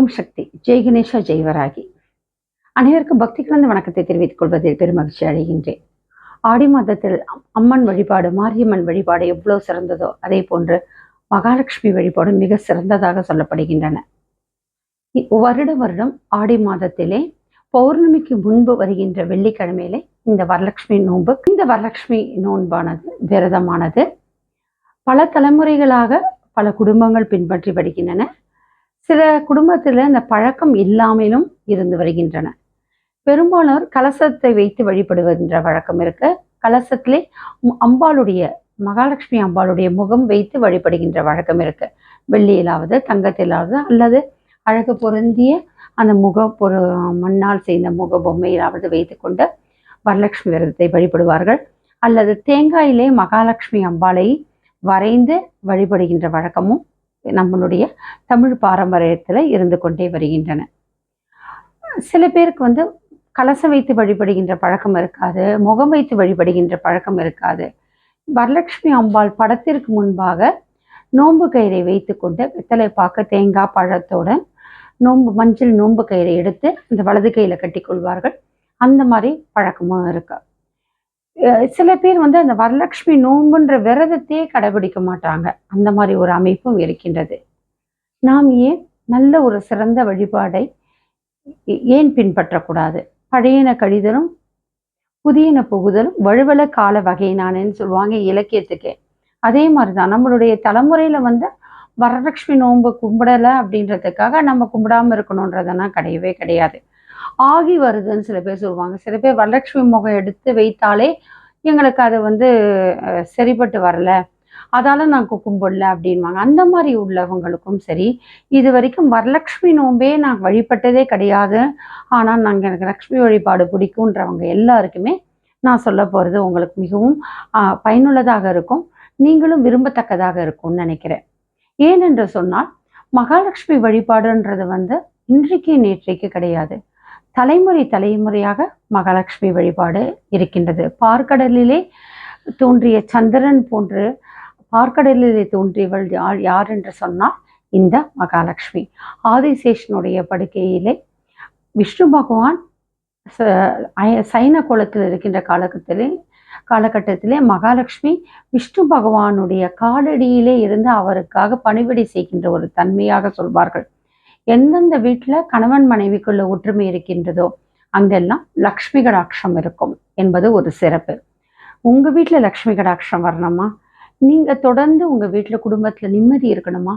ஓம் சக்தி. ஜெய் கணேஷா ஜெய்வராகி அனைவருக்கும் பக்தி கலந்த வணக்கத்தை தெரிவித்துக் கொள்வதில் பெருமகிழ்ச்சி அடைகின்றேன். ஆடி மாதத்தில் அம்மன் வழிபாடு மாரியம்மன் வழிபாடு எவ்வளோ சிறந்ததோ அதே போன்று மகாலட்சுமி வழிபாடு மிக சிறந்ததாக சொல்லப்படுகின்றன. வருட வருடம் ஆடி மாதத்திலே பௌர்ணமிக்கு முன்பு வருகின்ற வெள்ளிக்கிழமையிலே இந்த வரலட்சுமி நோன்பு இந்த வரலட்சுமி நோன்பானது விரதமானது. பல தலைமுறைகளாக பல குடும்பங்கள் பின்பற்றி வருகின்றன. சில குடும்பத்தில் இந்த பழக்கம் இல்லாமலும் இருந்து வருகின்றன. பெரும்பாலோர் கலசத்தை வைத்து வழிபடுகின்ற வழக்கம் இருக்கு. கலசத்திலே அம்பாளுடைய மகாலட்சுமி அம்பாளுடைய முகம் வைத்து வழிபடுகின்ற வழக்கம் இருக்கு. வெள்ளியிலாவது தங்கத்திலாவது அல்லது அழகு பொருந்திய அந்த முக பொரு மண்ணால் செய்த முக பொம்மையிலாவது வைத்துக்கொண்டு வரலட்சுமி விரதத்தை வழிபடுவார்கள். அல்லது தேங்காயிலே மகாலட்சுமி அம்பாளை வரைந்து வழிபடுகின்ற வழக்கமும் நம்மளுடைய தமிழ் பாரம்பரியத்தில் இருந்து கொண்டே வருகின்றன. சில பேருக்கு வந்து கலசம் வைத்து வழிபடுகின்ற பழக்கம் இருக்காது முகம் வைத்து வழிபடுகின்ற பழக்கம் இருக்காது. வரலட்சுமி அம்பாள் படத்திற்கு முன்பாக நோன்பு கயிறை வைத்து கொண்டு வெத்தலை பார்க்க தேங்காய் பழத்துடன் நோன்பு மஞ்சள் நோன்பு கயிறை எடுத்து அந்த வலது கையில் கட்டி கொள்வார்கள். அந்த மாதிரி பழக்கமும் இருக்குது சில பேர் வந்து அந்த வரலட்சுமி நோன்புன்ற விரதத்தையே கடைபிடிக்க மாட்டாங்க. அந்த மாதிரி ஒரு அமைப்பும் இருக்கின்றது. நாம் ஏன் நல்ல ஒரு சிறந்த வழிபாடை ஏன் பின்பற்றக்கூடாது? பழையன கழிதலும் புதியன புகுதலும் வழுவல கால வகையினானேன்னு சொல்லுவாங்க இலக்கியத்துக்கே. அதே மாதிரி தான் நம்மளுடைய தலைமுறையில வந்து வரலட்சுமி நோன்பு கும்பிடலை அப்படின்றதுக்காக நம்ம கும்பிடாம இருக்கணுன்றதெல்லாம் கிடையவே கிடையாது. ஆகி வருதுன்னு சில பேர் சொல்லுவாங்க. சில பேர் வரலட்சுமி முகம் எடுத்து வைத்தாலே எங்களுக்கு அது வந்து சரிப்பட்டு வரல. அதால நான் கு- கும்பிடல அப்படின்வாங்க அந்த மாதிரி உள்ளவங்களுக்கும் சரி இது வரைக்கும் வரலட்சுமி நோன்பே நான் வழிபட்டதே கிடையாது. ஆனால் நாங்கள் எனக்கு லக்ஷ்மி வழிபாடு பிடிக்குன்றவங்க எல்லாருக்குமே நான் சொல்ல போகிறது உங்களுக்கு மிகவும் பயனுள்ளதாக இருக்கும். நீங்களும் விரும்பத்தக்கதாக இருக்கும்னு நினைக்கிறேன். ஏனென்று சொன்னால் மகாலட்சுமி வழிபாடுன்றது வந்து இன்றைக்கு நேற்றைக்கு கிடையாது. தலைமுறை தலைமுறையாக மகாலட்சுமி வழிபாடு இருக்கின்றது. பார்க்கடலிலே தோன்றிய சந்திரன் போன்று பார்க்கடலிலே தோன்றியவள் யார் யார் என்று சொன்னால் இந்த மகாலட்சுமி. ஆதிசேஷனுடைய படுக்கையிலே விஷ்ணு பகவான் சைன கோலத்தில் இருக்கின்ற காலகட்டத்திலே காலகட்டத்திலே மகாலட்சுமி விஷ்ணு பகவானுடைய காலடியிலே இருந்து அவருக்காக பணிவிடை செய்கின்ற ஒரு தன்மையாக சொல்வார்கள். எந்தெந்த வீட்டில் கணவன் மனைவிக்குள்ள ஒற்றுமை இருக்கின்றதோ அங்கெல்லாம் லக்ஷ்மி கடாட்சம் இருக்கும் என்பது ஒரு சிறப்பு. உங்க வீட்டில் லக்ஷ்மி கடாட்சம் வரணுமா? நீங்க தொடர்ந்து உங்க வீட்டில் குடும்பத்துல நிம்மதி இருக்கணுமா?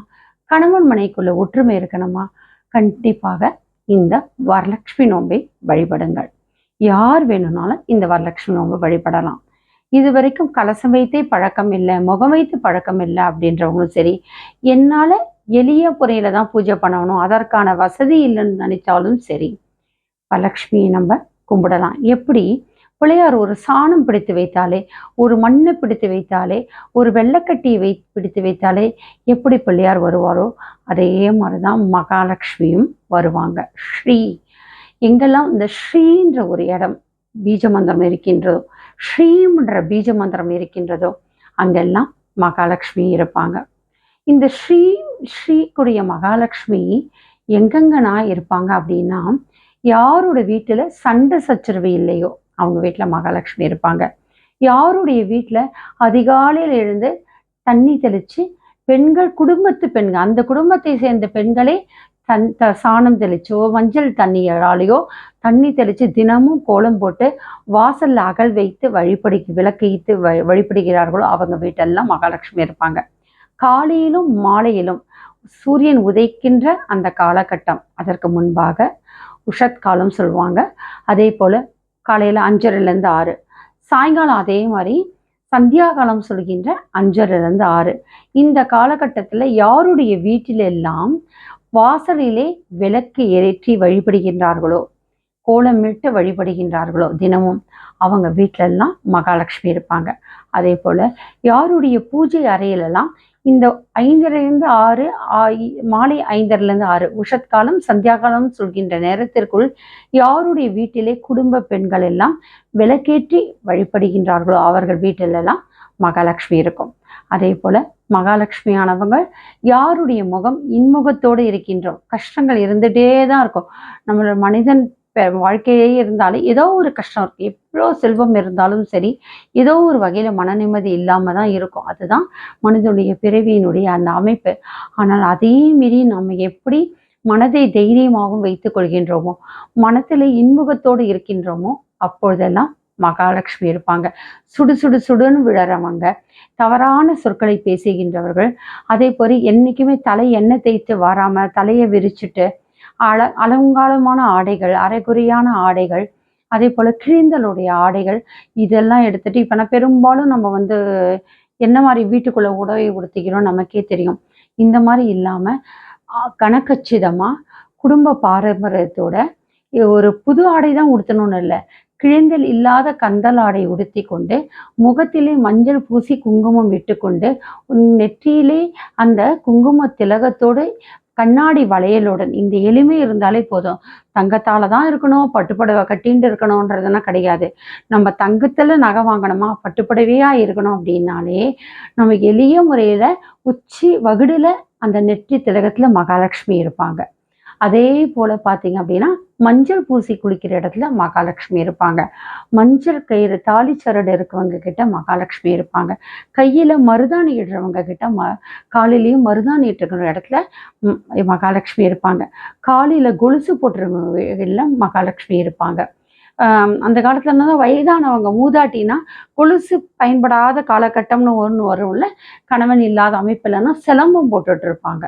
கணவன் மனைக்குள்ள ஒற்றுமை இருக்கணுமா? கண்டிப்பாக இந்த வரலட்சுமி நோன்பை வழிபடுங்கள். யார் வேணும்னாலும் இந்த வரலட்சுமி நோம்பை வழிபடலாம். இது வரைக்கும் கலசம் வைத்தே பழக்கம் இல்லை முகம் வைத்து பழக்கம் இல்லை அப்படின்றவங்களும் சரி என்னால் எளிய முறையில தான் பூஜை பண்ணணும். அதற்கான வசதி இல்லைன்னு நினைச்சாலும் சரி வரலட்சுமியை நம்ம கும்பிடலாம். எப்படி? பிள்ளையார் ஒரு சாணம் பிடித்து வைத்தாலே ஒரு மண்ணை பிடித்து வைத்தாலே ஒரு வெள்ளைக்கட்டியை வை பிடித்து வைத்தாலே எப்படி பிள்ளையார் வருவாரோ அதே மாதிரி தான் மகாலட்சுமியும் வருவாங்க. ஸ்ரீ எங்கெல்லாம் இந்த ஸ்ரீன்ற ஒரு இடம் பீஜ மந்திரம் இருக்கின்றதோ ஸ்ரீம்ன்ற பீஜ மந்திரம் இருக்கின்றதோ அங்கெல்லாம் மகாலட்சுமி இருப்பாங்க. இந்த ஸ்ரீ ஸ்ரீக்குடைய மகாலட்சுமி எங்கெங்கனா இருப்பாங்க அப்படின்னா யாரோட வீட்டில் சண்டை சச்சரவு இல்லையோ அவங்க வீட்டில் மகாலட்சுமி இருப்பாங்க. யாருடைய வீட்டில் அதிகாலையில் எழுந்து தண்ணி தெளித்து பெண்கள் குடும்பத்து பெண்கள் அந்த குடும்பத்தை சேர்ந்த பெண்களே தன் த சாணம் தெளிச்சோ மஞ்சள் தண்ணியாலேயோ தண்ணி தெளித்து தினமும் கோலம் போட்டு வாசலில் அகல் வைத்து வழிபடி விளக்கைத்து வ வழிபடுகிறார்களோ அவங்க வீட்டெல்லாம் மகாலட்சுமி இருப்பாங்க. காலையிலும் மாலையிலும் சூரியன் உதைக்கின்ற அந்த காலகட்டம். அதற்கு முன்பாக உஷத் காலம் சொல்லுவாங்க அதே போல் காலையில் அஞ்சரைலேருந்து ஆறு சாயங்காலம் அதே மாதிரி சந்தியா காலம் சொல்கின்ற அஞ்சரைலேருந்து ஆறு. இந்த காலகட்டத்தில் யாருடைய வீட்டிலெல்லாம் வாசலிலே விளக்கு ஏற்றி வழிபடுகின்றார்களோ கோலமிட்டு வழிபடுகின்றார்களோ தினமும் அவங்க வீட்டிலெல்லாம் மகாலட்சுமி இருப்பாங்க. அதே போல் யாருடைய பூஜை அறையிலெல்லாம் இந்த ஐந்திலிருந்து ஆறு ஆ- மாலை ஐந்தரிலிருந்து ஆறு உஷத் காலம் சந்தியா காலம் சொல்கின்ற நேரத்திற்குள் யாருடைய வீட்டிலே குடும்ப பெண்கள் எல்லாம் விளக்கேற்றி வழிபடுகின்றார்களோ அவர்கள் வீட்டிலெல்லாம் மகாலட்சுமி இருக்கும். அதே போல மகாலட்சுமியானவங்க யாருடைய முகம் இன்முகத்தோடு இருக்கின்றோம் கஷ்டங்கள் இருந்துகிட்டே தான் இருக்கும். நம்மளோட மனிதன் பெ- வாழ்க்கையே இருந்தாலும் ஏதோ ஒரு கஷ்டம். இருக்கு எவ்வளோ செல்வம் இருந்தாலும் சரி ஏதோ ஒரு வகையில மன நிம்மதி இல்லாம தான் இருக்கும். அதுதான் மனிதனுடைய பிறவியினுடைய அந்த அமைப்பு. ஆனால் அதே மீறி நம்ம எப்படி மனதை தைரியமாகவும் வைத்துக் கொள்கின்றோமோ மனத்தில் இன்முகத்தோடு இருக்கின்றோமோ அப்பொழுதெல்லாம் மகாலட்சுமி இருப்பாங்க. சுடு சுடு சுடுன்னு விழறவங்க தவறான சொற்களை பேசுகின்றவர்கள் அதே போல என்னைக்குமே தலை எண்ணெய் தேய்த்து வராம தலையை விரிச்சிட்டு அல அலங்காலமான ஆடைகள் அரைகுறையான ஆடைகள் அதே போல கிழிந்தலுடைய ஆடைகள் இதெல்லாம் எடுத்துட்டு இப்போ நான் பெரும்பாலும் நம்ம வந்து என்ன மாதிரி வீட்டுக்குள்ள உடவை உடுத்திக்கிறோம் நமக்கே தெரியும். இந்த மாதிரி இல்லாம கணக்கச்சிதமா குடும்ப பாரம்பரியத்தோட ஒரு புது ஆடை தான் உடுத்தணும்னு இல்லை. கிழிந்தல் இல்லாத கந்தல் ஆடை உடுத்தி கொண்டு முகத்திலே மஞ்சள் பூசி குங்குமம் விட்டுக்கொண்டு நெற்றியிலே அந்த குங்கும திலகத்தோடு கண்ணாடி வளையலுடன் இந்த எளிமை இருந்தாலே போதும். தங்கத்தால தான் இருக்கணும் பட்டுப்புடவை கட்டின்னு இருக்கணும்ன்றதெல்லாம் கிடையாது. நம்ம தங்கத்துல நகை வாங்கணுமா? பட்டுப்புடவையா இருக்கணும் அப்படின்னாலே நம்ம எளிய முறையில உச்சி வகுடுல அந்த நெற்றி திலகத்துல மகாலட்சுமி இருப்பாங்க. அதே போல பார்த்தீங்க அப்படின்னா மஞ்சள் பூசி குளிக்கிற இடத்துல மகாலட்சுமி இருப்பாங்க. மஞ்சள் கயிறு தாலிச்சரடு இருக்கவங்க கிட்ட மகாலட்சுமி இருப்பாங்க. கையில மருதாணி இடுறவங்க கிட்ட ம காலிலையும் மருதாணி இட்டுக்கிற இடத்துல மகாலட்சுமி இருப்பாங்க. காலில கொலுசு போட்டுருவங்க மகாலட்சுமி இருப்பாங்க. அந்த காலத்துல தான் வயதானவங்க மூதாட்டினா கொலுசு பயன்படாத காலகட்டம்னு ஒன்று வரும்ல கணவன் இல்லாத அமைப்புலன்னா சிலம்பம் போட்டுட்டு இருப்பாங்க.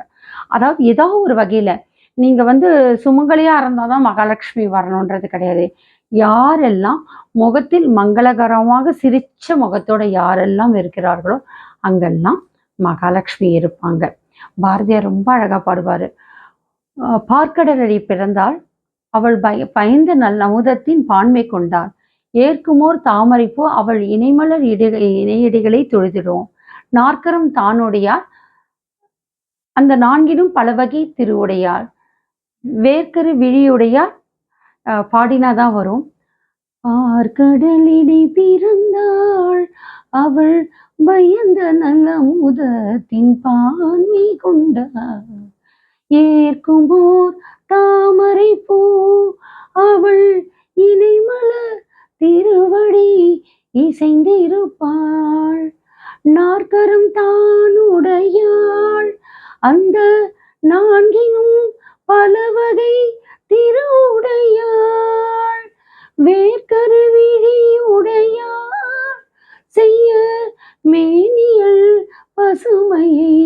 அதாவது ஏதோ ஒரு வகையில நீங்க வந்து சுமங்கலியா இருந்தாதான் மகாலட்சுமி வரணுன்றது கிடையாது. யாரெல்லாம் முகத்தில் மங்களகரமாக சிரித்த முகத்தோட யாரெல்லாம் இருக்கிறார்களோ அங்கெல்லாம் மகாலட்சுமி இருப்பாங்க. பாரதியார் ரொம்ப அழகா பாடுவார். பார்க்கடலடி பிறந்தாள் அவள் பய பயந்து நல் அமுதத்தின் பான்மை கொண்டாள். ஏற்குமோர் தாமரைப்போ அவள் இணைமலர் இடு இணையடிகளை தொழுதிடும் நாற்கரம் தானுடையார் அந்த நான்கிலும் பல வகை திருவுடையாள். வேர்க்கரு விழியுடைய பாடினா பாடினாதான் வரும். பார்க்கடலிடை பிறந்தாள் அவள் பயந்த நல்ல முதத்தின் பான்மை கொண்டாள் ஏற்குமோர் தாமரை பூ அவள் இணைமலர் திருவடி இசைந்திருப்பாள். நாற்கரம் தானுடையாள் அந்த நான்கினும் பல வகை திருவுடையாள் வேர்க்கருவிழியுடையாள் செய்ய மேனியல் பசுமையை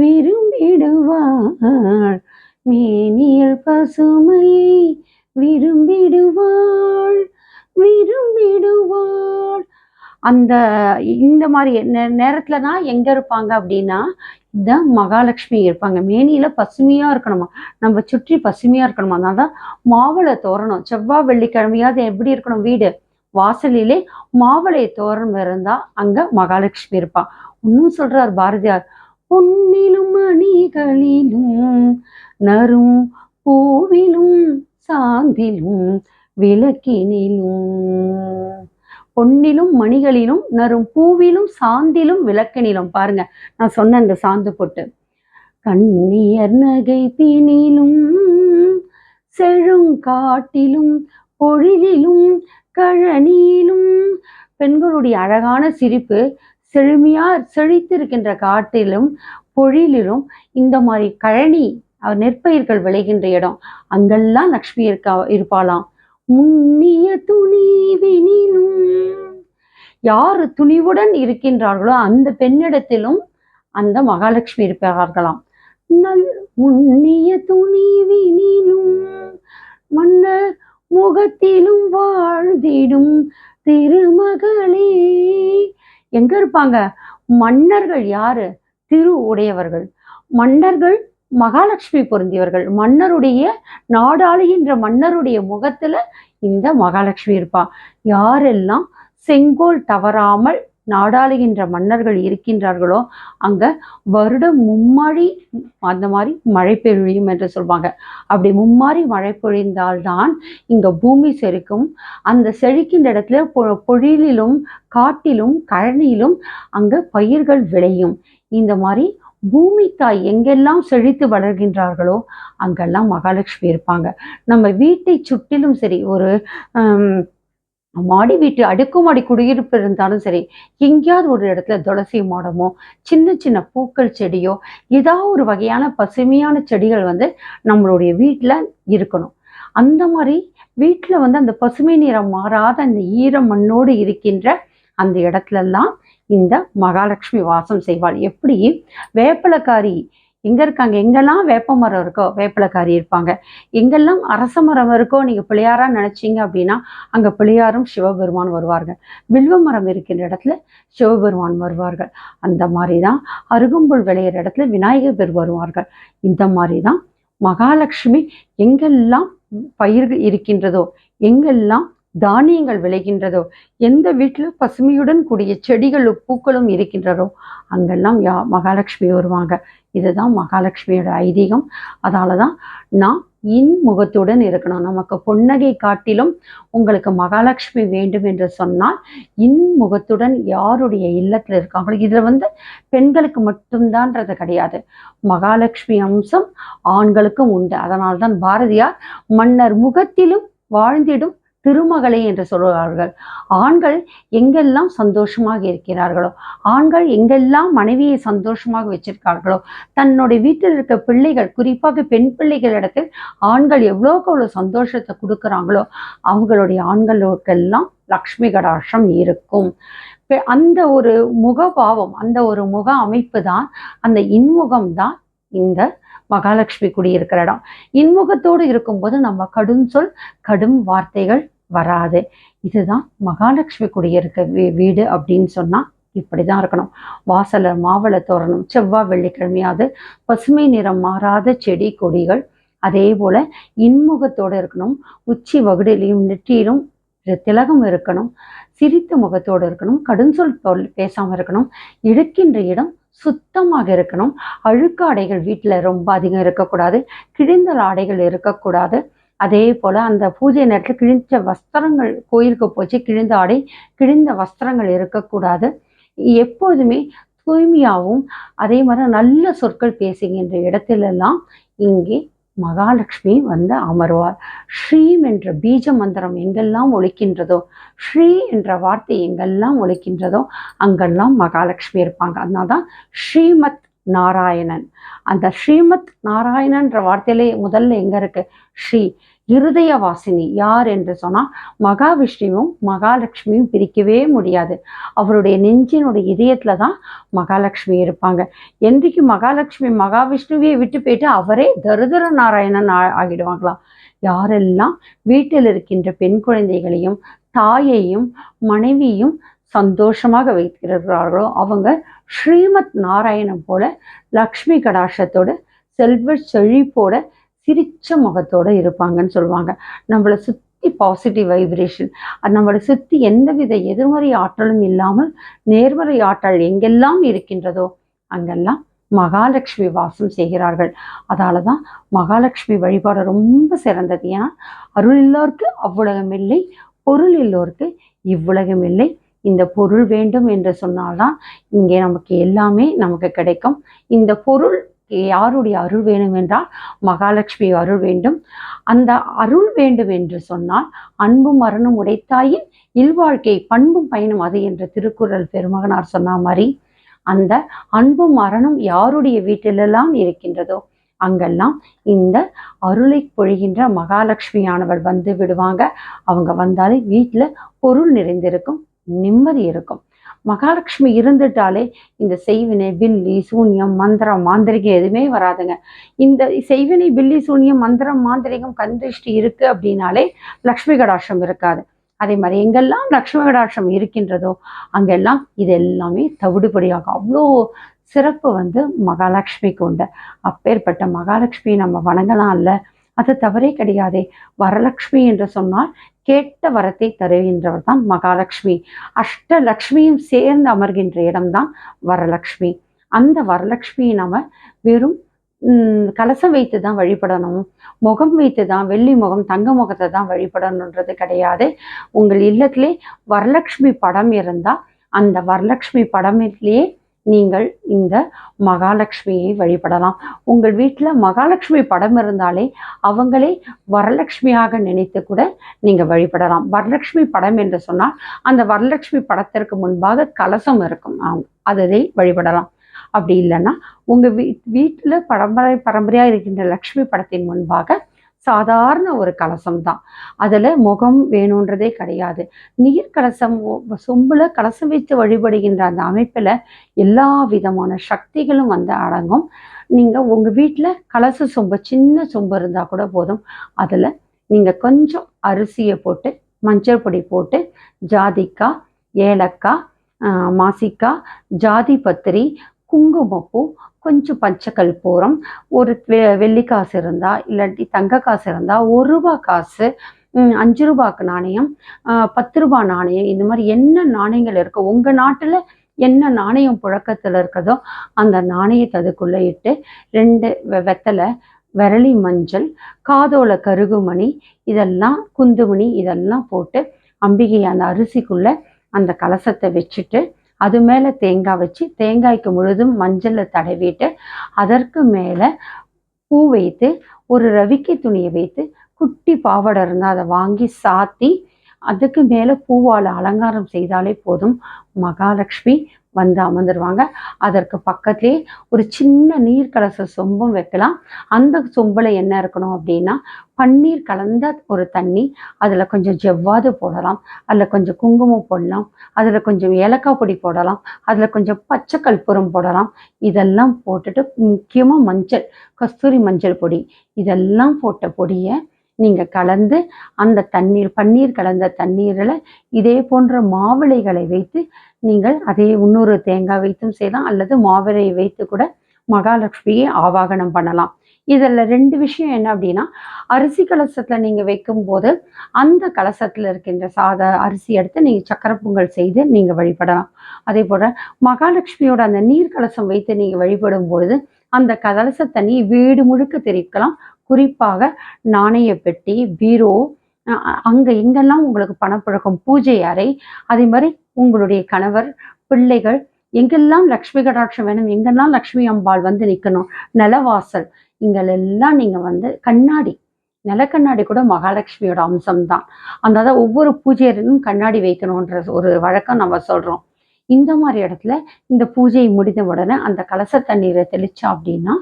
விரும்பிடுவாள். மேனியல் பசுமையை விரும்பிடுவாள் விரும்பிடுவாள். அந்த இந்த மாதிரி நே- நேரத்துல தான் எங்க இருப்பாங்க அப்படின்னா இந்த மகாலட்சுமி இருப்பாங்க. மேனியில பசுமையா இருக்கணுமா? நம்ம சுற்றி பசுமையா இருக்கணுமா? அதான் மாவளை தோரணும். செவ்வாய் வெள்ளிக்கிழமையாவது எப்படி இருக்கணும் வீடு? வாசலிலே மாவளை தோரணம் இருந்தா அங்க மகாலட்சுமி இருப்பான் இன்னும் சொல்றார் பாரதியார். பொன்னிலும் மணிகளிலும் நரும் பூவிலும் சாந்திலும் விளக்கினிலும். பொன்னிலும் மணிகளிலும் நறும் பூவிலும் சாந்திலும் விளக்கினிலும். பாருங்க நான் சொன்ன அந்த சாந்து பொட்டு. கண்ணியர் நகை பிணிலும் செழுங்காட்டிலும் பொழிலிலும் கழனியிலும். பெண்களுடைய அழகான சிரிப்பு செழுமையா செழித்திருக்கின்ற காட்டிலும் பொழிலிலும் இந்த மாதிரி கழனி நெற்பயிர்கள் விளைகின்ற இடம் அங்கெல்லாம் லக்ஷ்மி இருக்கா இருப்பாளாம். முன்னிய துணிவினிலும் யார் துணிவுடன் இருக்கின்றார்களோ அந்த பெண்ணிடத்திலும் அந்த மகாலட்சுமி இருப்பார்களாம். நல் முன்னிய துணிவினிலும் மன்னர் முகத்திலும் வாழ்ந்திடும் திருமகளே. எங்க இருப்பாங்க? மன்னர்கள் யாரு? திரு உடையவர்கள். மன்னர்கள் மகாலட்சுமி பொருந்தியவர்கள். மன்னருடைய நாடாளுகின்ற மன்னருடைய முகத்துல இந்த மகாலட்சுமி இருப்பா. யாரெல்லாம் செங்கோல் தவறாமல் நாடாளுகின்ற மன்னர்கள் இருக்கின்றார்களோ அங்க வருடம் மும்மாரி அந்த மாதிரி மழை பெய்யும் என்று சொல்வாங்க. அப்படி மும்மாறி மழை பொழிந்தால்தான் இங்க பூமி செழிக்கும் அந்த செழிக்கின்ற இடத்துல பொ- பொழிலிலும் காட்டிலும் கழனியிலும் அங்க பயிர்கள் விளையும். இந்த மாதிரி பூமி தாய் எங்கெல்லாம் செழித்து வளர்கின்றார்களோ அங்கெல்லாம் மகாலட்சுமி இருப்பாங்க. நம்ம வீட்டை சுற்றிலும் சரி ஒரு ஹம், மாடி வீட்டு அடுக்குமாடி குடியிருப்பு இருந்தாலும் சரி எங்கேயாவது ஒரு இடத்துல துளசி மாடமோ சின்ன சின்ன பூக்கள் செடியோ ஏதாவது ஒரு வகையான பசுமையான செடிகள் வந்து நம்மளுடைய வீட்டில் இருக்கணும். அந்த மாதிரி வீட்டில் வந்து அந்த பசுமை நிறம் மாறாத அந்த ஈர மண்ணோடு இருக்கின்ற அந்த இடத்துலலாம் இந்த மகாலட்சுமி வாசம் செய்வாள். எப்படி? வேப்பலக்காரி. எங்க இருக்காங்க? எங்கெல்லாம் வேப்ப மரம் இருக்கோ வேப்பிலக்காரி இருப்பாங்க. எங்கெல்லாம் அரச மரம் இருக்கோ நீங்க பிள்ளையாரா நினைச்சீங்க அப்படின்னா அங்க பிள்ளையாரும் சிவபெருமான் வருவார்கள். வில்வ மரம் இருக்கின்ற இடத்துல சிவபெருமான் வருவார்கள். அந்த மாதிரி தான் அருகம்புல் விளையிற இடத்துல விநாயகர் பெரு வருவார்கள். இந்த மாதிரி தான் மகாலட்சுமி எங்கெல்லாம் பயிர்கள் இருக்கின்றதோ எங்கெல்லாம் தானியங்கள் விளைகின்றதோ எந்த வீட்டில் பசுமையுடன் கூடிய செடிகளும் பூக்களும் இருக்கின்றதோ அங்கெல்லாம் யா மகாலட்சுமி வருவாங்க. இதுதான் மகாலட்சுமியோட ஐதீகம். அதால தான் நான் இன்முகத்துடன் இருக்கணும். நமக்கு புன்னகை காட்டிலும் உங்களுக்கு மகாலட்சுமி வேண்டும் என்று சொன்னால் இன்முகத்துடன் யாருடைய இல்லத்தில் இருக்காங்களோ இதில் வந்து பெண்களுக்கு மட்டும்தான்றது கிடையாது. மகாலட்சுமி அம்சம் ஆண்களுக்கும் உண்டு. அதனால்தான் பாரதியார் மன்னர் முகத்திலும் வாழ்ந்திடும் திருமகளே என்று சொல்கிறார்கள் ஆண்கள் எங்கெல்லாம் சந்தோஷமாக இருக்கிறார்களோ ஆண்கள் எங்கெல்லாம் மனைவியை சந்தோஷமாக வச்சிருக்கார்களோ தன்னுடைய வீட்டில் இருக்க பிள்ளைகள் குறிப்பாக பெண் பிள்ளைகளிடத்தில் ஆண்கள் எவ்வளோக்கு அவ்வளோ சந்தோஷத்தை கொடுக்குறாங்களோ அவங்களுடைய ஆண்களுக்கெல்லாம் லக்ஷ்மி கடாட்சம் இருக்கும். பெ- அந்த ஒரு முகபாவம் அந்த ஒரு முக அமைப்பு தான் அந்த இன்முகம் தான் இந்த மகாலட்சுமி குடியிருக்கிற இடம். இன்முகத்தோடு இருக்கும்போது நம்ம கடும் சொல் கடும் வார்த்தைகள் வராது. இதுதான் மகாலட்சுமி குடியிருக்க வீ வீடு அப்படின்னு சொன்னால் இப்படி தான் இருக்கணும். வாசல்ல மாவள தோரணம் செவ்வாய் வெள்ளிக்கிழமையாவது பசுமை நிறம் மாறாத செடி கொடிகள். அதே போல இன்முகத்தோடு இருக்கணும். உச்சி வகுடிலையும் நெற்றியிலும் திலகம் இருக்கணும். சிரித்த முகத்தோடு இருக்கணும். கடுஞ்சொல் பொருள் பேசாமல் இருக்கணும். இழுக்கின்ற இடம் சுத்தமாக இருக்கணும். அழுக்கு ஆடைகள் வீட்டில் ரொம்ப அதிகம் இருக்கக்கூடாது. கிழிந்தல் ஆடைகள் இருக்கக்கூடாது. அதே போல் அந்த பூஜை நேரத்தில் கிழிஞ்ச வஸ்திரங்கள் கோயிலுக்கு போச்சு கிழிந்த ஆடை கிழிந்த வஸ்திரங்கள் இருக்கக்கூடாது. எப்பொழுதுமே தூய்மையாகவும் அதே மாதிரி நல்ல சொற்கள் பேசுகின்ற இடத்திலெல்லாம் இங்கே மகாலட்சுமி வந்து அமர்வார். ஸ்ரீம் என்ற பீஜ மந்திரம் எங்கெல்லாம் ஒழிக்கின்றதோ ஸ்ரீ என்ற வார்த்தை எங்கெல்லாம் ஒழிக்கின்றதோ அங்கெல்லாம் மகாலட்சுமி இருப்பாங்க. அதனால தான் ஸ்ரீமத் நாராயணன். அந்த ஸ்ரீமத் நாராயணன்ற வார்த்தையிலே முதல்ல எங்க இருக்கு? ஸ்ரீ. இருதய வாசினி யார் என்று சொன்னால் மகாவிஷ்ணுவும் மகாலட்சுமியும் பிரிக்கவே முடியாது. அவருடைய நெஞ்சினுடைய இதயத்தில் தான் மகாலட்சுமி இருப்பாங்க. என்றைக்கு மகாலட்சுமி மகாவிஷ்ணுவையே விட்டு போயிட்டு அவரே தருதர நாராயணன் ஆ- ஆகிடுவாங்களாம். யாரெல்லாம் வீட்டில் இருக்கின்ற பெண் குழந்தைகளையும் தாயையும் மனைவியும் சந்தோஷமாக வைத்திருக்கிறார்களோ அவங்க ஸ்ரீமத் நாராயணன் போல லக்ஷ்மி கடாஷத்தோட செல்வ செழிப்போட சிரிச்ச முகத்தோட இருப்பாங்கன்னு சொல்லுவாங்க. நம்மளை சுற்றி பாசிட்டிவ் வைப்ரேஷன் நம்மளை சுத்தி எந்தவித எதிர்மறை ஆற்றலும் இல்லாமல் நேர்மறை ஆற்றல் எங்கெல்லாம் இருக்கின்றதோ அங்கெல்லாம் மகாலட்சுமி வாசம் செய்கிறார்கள். அதால தான் மகாலட்சுமி வழிபாடு ரொம்ப சிறந்தது. ஏன்னா அருள் இல்லோருக்கு அவ்வுலகம் இல்லை பொருள் இல்லோருக்கு இவ்வுலகம் இல்லை. இந்த பொருள் வேண்டும் என்று சொன்னால்தான் இங்கே நமக்கு எல்லாமே நமக்கு கிடைக்கும். இந்த பொருள் யாருடைய அருள் வேணும் என்றால் மகாலட்சுமி அருள் வேண்டும். அந்த அருள் வேண்டும் என்று சொன்னால் அன்பும் மரணம் உடைத்தாயின் இல்வாழ்க்கை பண்பும் பயனும் அது என்ற திருக்குறள் பெருமகனார் சொன்ன மாதிரி அந்த அன்பும் மரணம் யாருடைய வீட்டிலெல்லாம் இருக்கின்றதோ அங்கெல்லாம் இந்த அருளை பொழிகின்ற மகாலட்சுமியானவள் வந்து விடுவாங்க. அவங்க வந்தாலே வீட்டில் பொருள் நிறைந்திருக்கும் நிம்மதி இருக்கும். மகாலட்சுமி இருந்துட்டாலே இந்த செய்வினை பில்லி சூன்யம் மந்திரம் மாந்திரிகம் எதுவுமே வராதுங்க. இந்த செய்வினை பில்லி சூன்யம் மந்திரம் மாந்திரிகம் கந்திருஷ்டி இருக்கு அப்படின்னாலே லக்ஷ்மி கடாட்சம் இருக்காது. அதே மாதிரி எங்கெல்லாம் லக்ஷ்மி கடாட்சம் இருக்கின்றதோ அங்கெல்லாம் இது எல்லாமே தவிடுபடியாகும். அவ்வளோ சிறப்பு வந்து மகாலட்சுமிக்கு உண்டு அப்பேற்பட்ட மகாலட்சுமியை நம்ம வணங்கலாம் இல்லை. அது தவறே கிடையாதே. வரலட்சுமி என்று சொன்னால் கேட்ட வரத்தை தருகின்றவர் தான் மகாலட்சுமி. அஷ்டலக்ஷ்மியும் சேர்ந்து அமர்கின்ற இடம்தான் வரலட்சுமி. அந்த வரலட்சுமியை நம்ம வெறும் கலசம் வைத்து தான் வழிபடணும். முகம் வைத்து தான் வெள்ளி முகம் தங்க முகத்தை தான் வழிபடணுன்றது கிடையாது. உங்கள் இல்லத்திலே வரலட்சுமி படம் இருந்தால் அந்த வரலட்சுமி படமிலேயே நீங்கள் இந்த மகாலட்சுமியை வழிபடலாம். உங்கள் வீட்டில் மகாலட்சுமி படம் இருந்தாலே அவங்களே வரலட்சுமியாக நினைத்து கூட நீங்கள் வழிபடலாம். வரலட்சுமி படம் என்று சொன்னால் அந்த வரலட்சுமி படத்திற்கு முன்பாக கலசம் இருக்கும். அதை வழிபடலாம். அப்படி இல்லைன்னா உங்கள் வீ வீட்டில் பரம்பரை பரம்பரையாக இருக்கின்ற லக்ஷ்மி படத்தின் முன்பாக சாதாரண ஒரு கலசம் தான் அதில் முகம் வேணுன்றதே கிடையாது. நீர் கலசம் சொம்பில் கலசம் வைத்து வழிபடுகின்ற அந்த அமைப்பில் எல்லா விதமான சக்திகளும் வந்து அடங்கும். நீங்கள் உங்கள் வீட்டில் கலச சொம்பு சின்ன சொம்பு இருந்தால் கூட போதும். அதில் நீங்கள் கொஞ்சம் அரிசியை போட்டு மஞ்சள் பொடி போட்டு ஜாதிக்காய் ஏலக்காய் மாசிக்காய் ஜாதி பத்திரி குங்குமப்பூ கொஞ்சம் பச்சைக்கல் கற்பூரம் ஒரு வெ- வெள்ளி காசு இருந்தால் இல்லாட்டி தங்க காசு இருந்தால் ஒரு ரூபா காசு அஞ்சு ரூபாய்க்கு நாணயம் பத்து ரூபாய் நாணயம் இந்த மாதிரி என்ன நாணயங்கள் இருக்கோ உங்கள் நாட்டில் என்ன நாணயம் புழக்கத்தில் இருக்கதோ அந்த நாணயத்தை அதுக்குள்ளே இட்டு ரெண்டு வெ- வெத்தலை விரலி மஞ்சள் காதோல கருகுமணி இதெல்லாம் குந்துமணி இதெல்லாம் போட்டு அம்பிகை அந்த அரிசிக்குள்ளே அந்த கலசத்தை வச்சுட்டு அது மேலே தேங்காய் வச்சு தேங்காய்க்கு முழுதும் மஞ்சளை தடவிட்டு அதற்கு மேலே பூ வைத்து ஒரு ரவிக்கை துணியை வைத்து குட்டி பாவாடை இருந்தால் அதை வாங்கி சாத்தி அதுக்கு மேலே பூவால் அலங்காரம் செய்தாலே போதும். மகாலட்சுமி வந்து அமர்ந்துருவாங்க. அதற்கு பக்கத்துலேயே ஒரு சின்ன நீர் கலச சொம்பும் வைக்கலாம். அந்த சொம்பில் என்ன இருக்கணும் அப்படின்னா பன்னீர் கலந்த ஒரு தண்ணி அதில் கொஞ்சம் ஜவ்வாது போடலாம். அதில் கொஞ்சம் குங்குமம் போடலாம். அதில் கொஞ்சம் ஏலக்காய் பொடி போடலாம். அதில் கொஞ்சம் பச்சை கற்பூரம் போடலாம். இதெல்லாம் போட்டுட்டு முக்கியமாக மஞ்சள் கஸ்தூரி மஞ்சள் பொடி. இதெல்லாம் போட்ட பொடியை நீங்கள் கலந்து அந்த தண்ணீர் பன்னீர் கலந்த தண்ணீரில் இதே போன்ற மாவிளைகளை வைத்து நீங்கள் அதே இன்னொரு தேங்காய் வைத்தும் செய்யலாம். அல்லது மாவிளையை வைத்து கூட மகாலட்சுமியை ஆவாகனம் பண்ணலாம். இதில் ரெண்டு விஷயம் என்ன அப்படின்னா அரிசி கலசத்தில் நீங்கள் வைக்கும்போது அந்த கலசத்தில் இருக்கின்ற சாத அரிசி எடுத்து நீங்கள் சக்கரை பொங்கல் செய்து நீங்கள் வழிபடலாம். அதே போல் மகாலட்சுமியோட அந்த நீர் கலசம் வைத்து நீங்கள் வழிபடும் பொழுது அந்த கலச தண்ணி வீடு முழுக்க தெரிவிக்கலாம் குறிப்பாக நாணய பெட்டி பீரோ அஹ் அங்க எங்கெல்லாம் உங்களுக்கு பணப்புழக்கம் பூஜை அறை அதே மாதிரி உங்களுடைய கணவர் பிள்ளைகள் எங்கெல்லாம் லக்ஷ்மி கடாட்சம் வேணும் எங்கெல்லாம் லக்ஷ்மி அம்பாள் வந்து நிற்கணும் நிலவாசல் இங்கெல்லாம் நீங்க வந்து கண்ணாடி நிலக்கண்ணாடி கூட மகாலட்சுமியோட அம்சம் தான் அந்த அதாவது ஒவ்வொரு பூஜை கண்ணாடி வைக்கணுன்ற ஒரு வழக்கம் நம்ம சொல்றோம். இந்த மாதிரி இடத்துல இந்த பூஜை முடிந்த உடனே அந்த கலச தண்ணீரை தெளிச்சா அப்படின்னா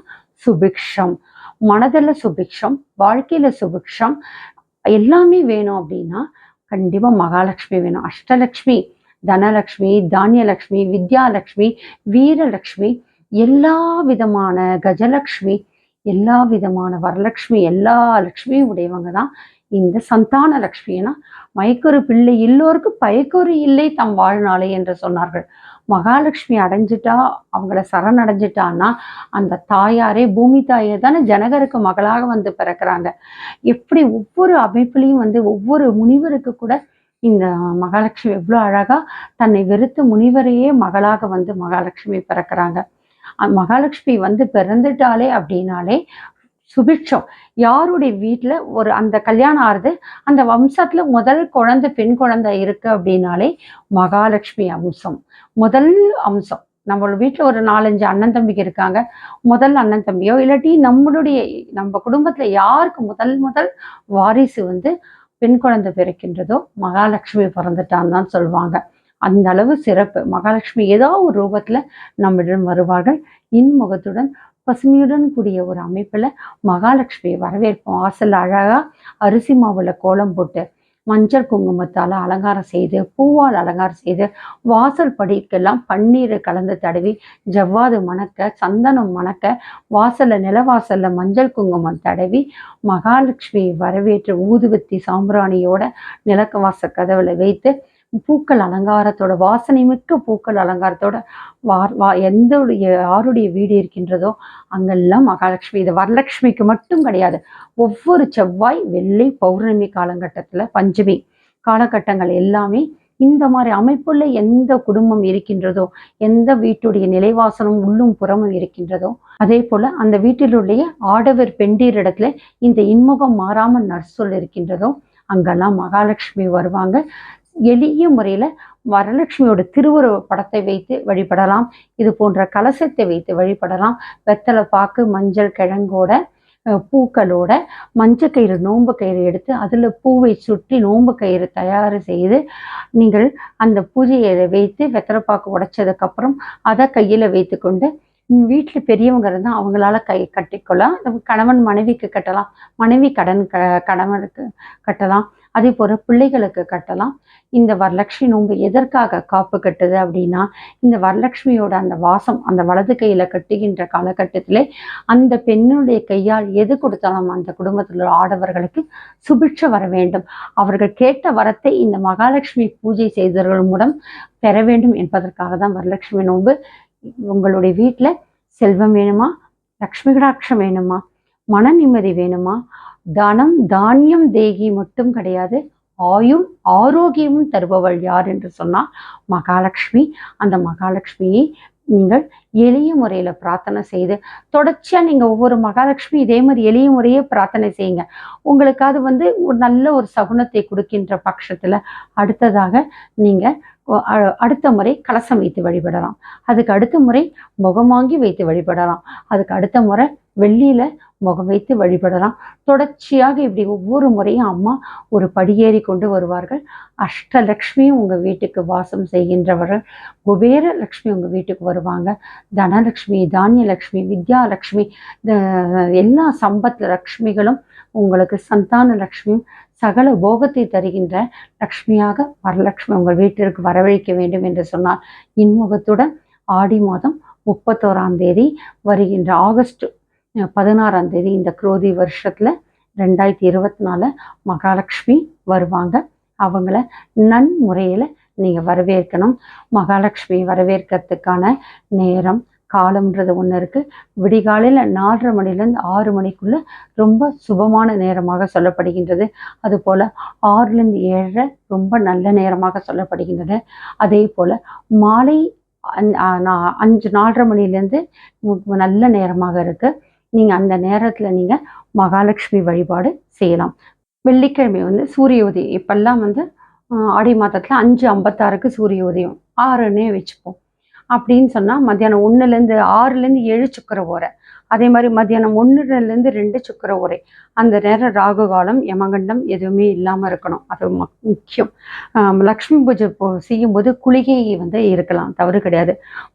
சுபிக்ஷம். மனதில் சுபிக்ஷம் வாழ்க்கையில சுபிக்ஷம் எல்லாமே வேணும் அப்படின்னா கண்டிப்பா மகாலட்சுமி வேணும். அஷ்டலக்ஷ்மி தனலக்ஷ்மி தானியலக்ஷ்மி வித்யாலக்ஷ்மி வீரலக்ஷ்மி எல்லா விதமான கஜலக்ஷ்மி எல்லா விதமான வரலட்சுமி எல்லா லக்ஷ்மியும் உடையவங்க தான் இந்த சந்தான லக்ஷ்மினா மயக்கொரு பிள்ளை எல்லோருக்கும் பயக்கொரு இல்லை தம் வாழ்நாளே என்று சொன்னார்கள். மகாலட்சுமி அடைஞ்சிட்டா அவங்கள சரணடைஞ்சிட்டான்னா அந்த தாயாரே பூமி தாயே தானே ஜனகருக்கு மகளாக வந்து பிறக்கிறாங்க. எப்படி ஒவ்வொரு அமைப்புலையும் வந்து ஒவ்வொரு முனிவருக்கு கூட இந்த மகாலட்சுமி எவ்வளோ அழகா தன்னை வெறுத்த முனிவரையே மகளாக வந்து மகாலட்சுமி பிறக்கிறாங்க. மகாலட்சுமி வந்து பிறந்துட்டாலே அப்படின்னாலே சுபிட்சம் யாருடைய வீட்டில் ஒரு அந்த கல்யாணம் ஆறுது அந்த வம்சத்தில் முதல் குழந்தை பெண் குழந்தை இருக்கு அப்படின்னாலே மகாலட்சுமி அம்சம். முதல் அம்சம். நம்மளோட வீட்டில் ஒரு நாலஞ்சு அண்ணன் தம்பிக்கு இருக்காங்க. முதல் அண்ணன் தம்பியோ இல்லாட்டி நம்மளுடைய நம்ம குடும்பத்தில் யாருக்கு முதல் முதல் வாரிசு வந்து பெண் குழந்தை பிறக்கின்றதோ மகாலட்சுமி பிறந்துட்டான்னு தான் சொல்லுவாங்க. அந்த அளவு சிறப்பு. மகாலட்சுமி ஏதோ ஒரு ரூபத்தில் நம்மிடம் வருவார்கள். இன்முகத்துடன் பசுமையுடன் கூடிய ஒரு அமைப்பில் மகாலட்சுமியை வரவேற்போம். வாசல் அழகாக அரிசி மாவுல கோலம் போட்டு மஞ்சள் குங்குமத்தால் அலங்காரம் செய்து பூவால் அலங்காரம் செய்து வாசல் படிக்கெல்லாம் பன்னீரை கலந்து தடவி ஜவ்வாது மணக்க சந்தனம் மணக்க வாசல்ல நிலவாசல்ல மஞ்சள் குங்குமம் தடவி மகாலட்சுமியை வரவேற்று ஊதுபத்தி சாம்பிராணியோட நிலக்க வாச கதவுல வைத்து பூக்கள் அலங்காரத்தோட வாசனை மிக்க பூக்கள் அலங்காரத்தோட வார் வா எந்த யாருடைய வீடு இருக்கின்றதோ அங்கெல்லாம் மகாலட்சுமி இது வரலட்சுமிக்கு மட்டும் கிடையாது. ஒவ்வொரு செவ்வாய் வெள்ளி பௌர்ணமி காலகட்டத்தில் பஞ்சமி காலகட்டங்கள் எல்லாமே இந்த மாதிரி அமைப்புள்ள எந்த குடும்பம் இருக்கின்றதோ எந்த வீட்டுடைய நிலைவாசனம் உள்ளும் புறமும் இருக்கின்றதோ அதே போல அந்த வீட்டிலுடைய ஆடவர் பெண்டீர் இடத்துல இந்த இன்முகம் மாறாமல் நற்சொல் இருக்கின்றதோ அங்கெல்லாம் மகாலட்சுமி வருவாங்க. எளிய முறையில் வரலட்சுமியோட திருவுருவ படத்தை வைத்து வழிபடலாம். இது போன்ற கலசத்தை வைத்து வழிபடலாம். வெத்தலை பாக்கு மஞ்சள் கிழங்கோட பூக்களோட மஞ்சள் கயிறு நோம்பு கயிறு எடுத்து அதில் பூவை சுற்றி நோம்பு கயிறு தயார் செய்து நீங்கள் அந்த பூஜையை வைத்து வெத்தலைப்பாக்கு உடைச்சதுக்கப்புறம் அதை கையில் வைத்துக்கொண்டு வீட்டில் பெரியவங்க இருந்தால் அவங்களால கை கட்டிக்கொள்ளலாம். கணவன் மனைவிக்கு கட்டலாம். மனைவி கடன் க கணவனுக்கு கட்டலாம். அதே போல் பிள்ளைகளுக்கு கட்டலாம். இந்த வரலட்சுமி நோன்பு எதற்காக காப்பு கட்டுது அப்படின்னா இந்த வரலட்சுமியோட அந்த வாசம் அந்த வலது கையில் கட்டுகின்ற காலகட்டத்திலே அந்த பெண்ணுடைய கையால் எது கொடுத்தாலும் அந்த குடும்பத்தில் உள்ள ஆடவர்களுக்கு சுபிட்ச வர வேண்டும். அவர்கள் கேட்ட வரத்தை இந்த மகாலட்சுமி பூஜை செய்தவர்கள் மூலம் பெற வேண்டும் என்பதற்காக தான் வரலட்சுமி நோன்பு. உங்களுடைய வீட்டில் செல்வம் வேணுமா? லக்ஷ்மிகடாட்சம் வேணுமா? மன நிம்மதி வேணுமா? தனம் தானியம் தேகி மட்டும் கிடையாது ஆயும் ஆரோக்கியமும் தருபவள் யார் என்று சொன்னால் மகாலட்சுமி. அந்த மகாலட்சுமியை நீங்கள் எளிய முறையில் பிரார்த்தனை செய்து தொடர்ச்சியாக நீங்கள் ஒவ்வொரு மகாலட்சுமி இதே மாதிரி எளிய முறையே பிரார்த்தனை செய்யுங்க. உங்களுக்கு அது வந்து ஒரு நல்ல ஒரு சகுனத்தை கொடுக்கின்ற பட்சத்தில் அடுத்ததாக நீங்கள் அடுத்த முறை கலசம் வைத்து வழிபடலாம். அதுக்கு அடுத்த முறை முகம் வாங்கி வைத்து வழிபடலாம். அதுக்கு அடுத்த முறை வெள்ளியில் முகம் வைத்து வழிபடலாம். தொடர்ச்சியாக இப்படி ஒவ்வொரு முறையும் அம்மா ஒரு படியேறி கொண்டு வருவார்கள். அஷ்டலக்ஷ்மியும் உங்கள் வீட்டுக்கு வாசம் செய்கின்றவர்கள். குபேர லக்ஷ்மி உங்கள் வீட்டுக்கு வருவாங்க. தனலக்ஷ்மி தானியலக்ஷ்மி வித்யாலக்ஷ்மி இந்த எல்லா சம்பத் லக்ஷ்மிகளும் உங்களுக்கு சந்தான லக்ஷ்மியும் சகல போகத்தை தருகின்ற லக்ஷ்மியாக வரலட்சுமி உங்கள் வீட்டிற்கு வரவழைக்க வேண்டும் என்று சொன்னார். இன்முகத்துடன் ஆடி மாதம் முப்பத்தோராம் தேதி வருகின்ற ஆகஸ்ட் பதினாறாம் தேதி இந்த குரோதி வருஷத்தில் ரெண்டாயிரத்தி இருபத்தி நாலு மகாலட்சுமி வருவாங்க. அவங்கள நன்முறையில் நீங்கள் வரவேற்கணும். மகாலட்சுமி வரவேற்கிறதுக்கான நேரம் காலம்ன்றது ஒன்று இருக்குது விடிகாலையில் நாலரை மணிலேருந்து ஆறு மணிக்குள்ளே ரொம்ப சுபமான நேரமாக சொல்லப்படுகின்றது. அதுபோல் ஆறுலேருந்து ஏழரை ரொம்ப நல்ல நேரமாக சொல்லப்படுகின்றது. அதே போல் மாலை நா- அஞ்சு நாலரை மணிலேருந்து நல்ல நேரமாக இருக்குது நீங்கள் அந்த நேரத்தில் நீங்கள் மகாலட்சுமி வழிபாடு செய்யலாம். வெள்ளிக்கிழமை வந்து சூரிய உதயம் இப்பெல்லாம் வந்து ஆடி மாதத்தில் அஞ்சு ஐம்பத்தாறுக்கு சூரிய உதயம் ஆறுன்னே வச்சுப்போம். அப்படின்னு சொன்னால் மத்தியானம் ஒன்றுலேருந்து ஆறுலேருந்து ஏழு சுக்கர ஓரை அதே மாதிரி மத்தியானம் ஒன்றுலேருந்து ரெண்டு சுக்கர உரை. அந்த நேரம் ராகு காலம் யமகண்டம் எதுவுமே இல்லாமல் இருக்கணும். அது முக்கியம். லக்ஷ்மி பூஜை போ செய்யும்போது குளிகை வந்து இருக்கலாம். தவறு கிடையாது.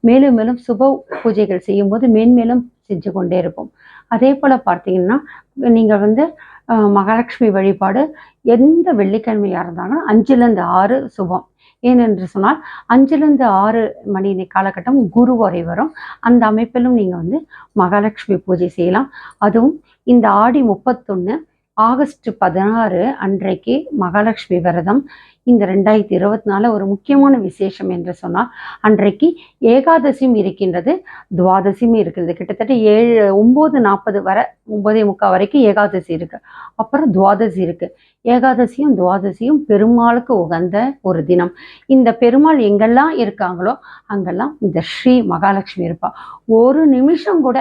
மேலும் மேலும் சுப பூஜைகள் செய்யும்போது மேன்மேலும் செஞ்சு கொண்டே இருப்போம். அதே போல் பார்த்தீங்கன்னா நீங்கள் வந்து மகாலட்சுமி வழிபாடு எந்த வெள்ளிக்கிழமையாக இருந்தாங்கன்னா அஞ்சுலேருந்து ஆறு சுபம். ஏனென்று சொன்னால் அஞ்சுலேருந்து ஆறு மணி காலகட்டம் குரு வரை வரும். அந்த அமைப்பிலும் நீங்கள் வந்து மகாலட்சுமி பூஜை செய்யலாம். அதுவும் இந்த ஆடி முப்பத்தொன்று ஆகஸ்ட் பதினாறு அன்றைக்கு மகாலட்சுமி விரதம் இந்த ரெண்டாயிரத்தி இருபத்தி நாலு ஒரு முக்கியமான விசேஷம் என்று சொன்னால் அன்றைக்கு ஏகாதசியும் இருக்கின்றது துவாதசியும் இருக்கிறது கிட்டத்தட்ட ஏழு ஒம்பது நாற்பது வரை ஒம்பதே முக்கால் வரைக்கும் ஏகாதசி இருக்கு. அப்புறம் துவாதசி இருக்கு. ஏகாதசியும் துவாதசியும் பெருமாளுக்கு உகந்த ஒரு தினம். இந்த பெருமாள் எங்கெல்லாம் இருக்காங்களோ அங்கெல்லாம் இந்த ஸ்ரீ மகாலட்சுமி இருப்பா. ஒரு நிமிஷம் கூட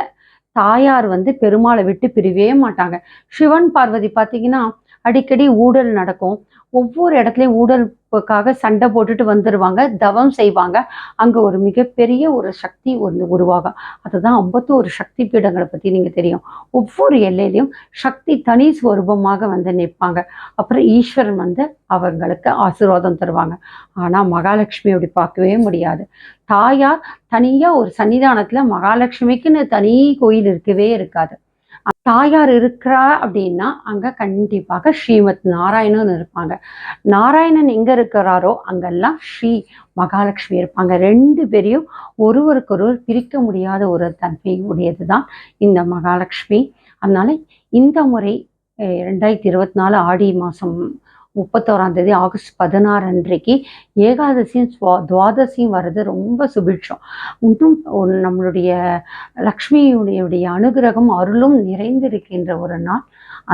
தாயார் வந்து பெருமாளை விட்டு பிரிவே மாட்டாங்க. சிவன் பார்வதி பார்த்தீங்கன்னா அடிக்கடி ஊழல் நடக்கும். ஒவ்வொரு இடத்துலையும் ஊழலுக்காக சண்டை போட்டுட்டு வந்துடுவாங்க தவம் செய்வாங்க. அங்கே ஒரு மிகப்பெரிய ஒரு சக்தி ஒன்று உருவாகும். அதுதான் ஐம்பத்தோரு சக்தி பீடங்களை பற்றி நீங்கள் தெரியும். ஒவ்வொரு எல்லையிலையும் சக்தி தனி ஸ்வரூபமாக வந்து நிற்பாங்க. அப்புறம் ஈஸ்வரன் வந்து அவங்களுக்கு ஆசீர்வாதம் தருவாங்க. ஆனால் மகாலட்சுமி அப்படி பார்க்கவே முடியாது. தாயார் தனியாக ஒரு சன்னிதானத்தில் மகாலட்சுமிக்குன்னு தனி கோயில் இருக்கவே இருக்காது. தாயார் இருக்கிறா அப்படின்னா அங்கே கண்டிப்பாக ஸ்ரீமத் நாராயணன் இருப்பாங்க. நாராயணன் எங்கே இருக்கிறாரோ அங்கெல்லாம் ஸ்ரீ மகாலட்சுமி இருப்பாங்க. ரெண்டு பேரையும் ஒருவருக்கொருவர் பிரிக்க முடியாத ஒரு தன்மை உடையது தான் இந்த மகாலட்சுமி. அதனால இந்த முறை ரெண்டாயிரத்தி இருபத்தி நாலு ஆடி மாதம் முப்பத்தோராம் தேதி ஆகஸ்ட் பதினாறு அன்றைக்கு ஏகாதசியும் ஸ்வா துவாதசியும் வர்றது ரொம்ப சுபிட்சம். இன்னும் ஒரு நம்மளுடைய லக்ஷ்மியுடைய அனுகிரகம் அருளும் நிறைந்திருக்கின்ற ஒரு நாள்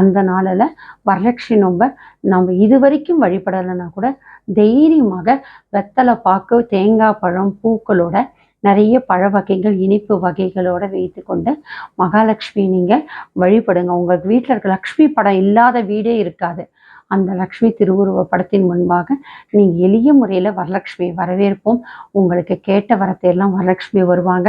அந்த நாளில். வரலட்சுமி நோம்ப நம்ம இது வரைக்கும் வழிபடலைன்னா கூட தைரியமாக வெத்தலை பாக்கு தேங்காய் பழம் பூக்களோட நிறைய பழ வகைகள் இனிப்பு வகைகளோட வைத்துக்கொண்டு மகாலட்சுமி நீங்கள் வழிபடுங்க. உங்கள் வீட்டில் இருக்க லக்ஷ்மி படம் இல்லாத வீடே இருக்காது. அந்த லக்ஷ்மி திருவுருவ படத்தின் முன்பாக நீங்கள் எளிய முறையில் வரலட்சுமியை வரவேற்போம். உங்களுக்கு கேட்ட வரத்தையெல்லாம் வரலட்சுமி வருவாங்க.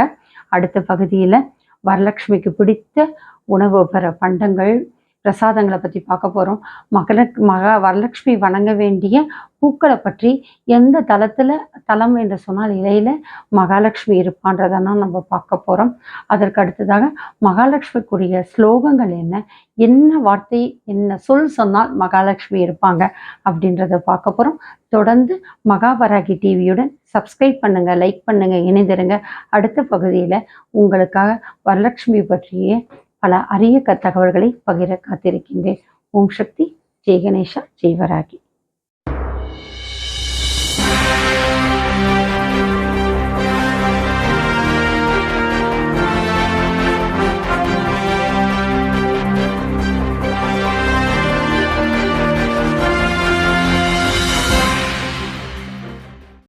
அடுத்த பகுதியில் வரலட்சுமிக்கு பிடித்த உணவு பெற பண்டங்கள் பிரசாதங்களை பற்றி பார்க்க போகிறோம் மகள மகா வரலட்சுமி வணங்க வேண்டிய பூக்களை பற்றி எந்த தளத்தில் தலம் என்று சொன்னால் இலையில் மகாலட்சுமி இருப்பான்றதெல்லாம் நம்ம பார்க்க போகிறோம் அதற்கு அடுத்ததாக மகாலட்சுமிக்குரிய ஸ்லோகங்கள் என்ன? என்ன வார்த்தை என்ன சொல் சொன்னால் மகாலட்சுமி இருப்பாங்க அப்படின்றத பார்க்க போகிறோம் தொடர்ந்து மகாபராகி டிவியுடன் சப்ஸ்கிரைப் பண்ணுங்கள் லைக் பண்ணுங்கள் இணைந்திருங்க. அடுத்த பகுதியில் உங்களுக்காக வரலட்சுமி பற்றிய பல அரிய க தகவல்களை பகிர காத்திருக்கின்றேன். ஓம் சக்தி. ஜெய் கணேஷா